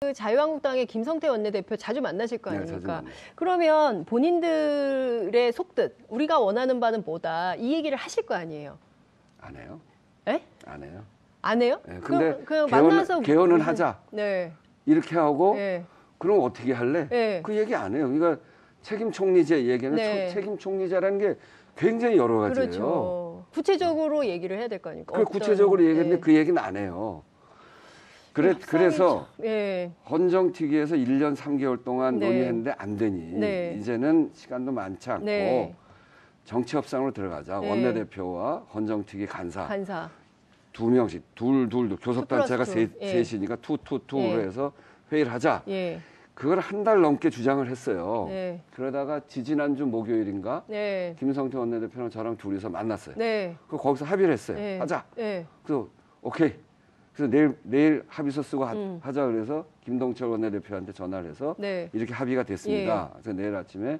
그 자유한국당의 김성태 원내대표 자주 만나실 거 네, 아닙니까? 만나요. 그러면 본인들의 속뜻 우리가 원하는 바는 뭐다 이 얘기를 하실 거 아니에요? 안 해요? 에? 안 해요? 안 해요? 네, 근데 그럼, 개헌- 만나서 개헌은 무슨- 하자. 네. 이렇게 하고 네. 그럼 어떻게 할래? 네. 그 얘기 안 해요. 그러니까 책임 총리제 얘기는 네. 초- 책임 총리제라는 게 굉장히 여러 가지예요. 그렇죠. 구체적으로 얘기를 해야 될 거 아닙니까? 그 구체적으로 얘기했는데 네. 그 얘기는 안 해요. 그래, 합성이 그래서 참- 예. 헌정특위에서 1년 3개월 동안 네. 논의했는데 안 되니 네. 이제는 시간도 많지 않고 네. 정치 협상으로 들어가자. 네. 원내대표와 헌정특위 간사 간사. 두 명씩 둘둘 교섭단체가 투 세, 플러스 투. 예. 셋이니까 투투투로 예. 해서 회의를 하자. 예. 그걸 한 달 넘게 주장을 했어요. 네. 그러다가 지지난주 목요일인가 네. 김성태 원내대표랑 저랑 둘이서 만났어요. 네. 그 거기서 합의를 했어요. 네. 하자. 네. 그래서 오케이. 그래서 내일 내일 합의서 쓰고 하, 음. 자 그래서 김동철 원내대표한테 전화를 해서 네. 이렇게 합의가 됐습니다. 예. 그래서 내일 아침에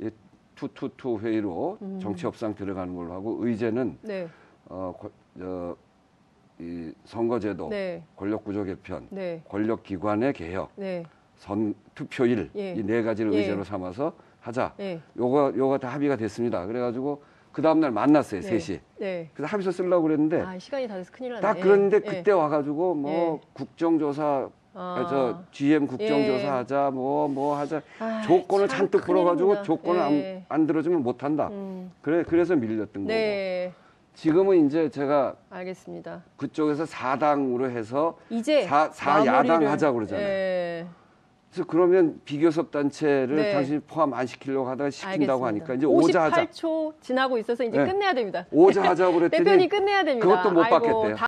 이 투투투 회의로 음. 정치 협상 들어가는 걸로 하고 의제는 네. 어, 거- 저, 이 선거제도, 네. 권력구조 개편, 네. 권력기관의 개혁, 네. 선 투표일 예. 이네 가지를 예. 의제로 삼아서 하자. 네. 요거 요거 다 합의가 됐습니다. 그래가지고 그 다음 날 만났어요 네. 셋이. 네. 그래서 합의서 쓰려고 그랬는데 아, 시간이 다 돼서 큰일 났네. 딱 그런데 예. 그때 와가지고 뭐 예. 국정조사 아. 저 GM 국정조사 예. 하자 뭐뭐 하자 아, 조건을 참 잔뜩 풀어가지고. 조건을 예. 안, 안 들어주면 못 한다. 음. 그래 그래서 밀렸던 거고. 네. 지금은 이제 제가 알겠습니다. 그쪽에서 사당으로 해서 이제 사- 사 야당 마무리를- 하자고 그러잖아요. 예. 그래서 그러면 비교섭 단체를 네. 당신이 포함 안 시키려고 하다가 시킨다고 알겠습니다. 하니까 이제 오자 하자. 58초 지나고 있어서 이제 네. 끝내야 됩니다. 오자 하자고 그랬더니 대표님 끝내야 됩니다. 그것도 못 아이고, 받겠대요.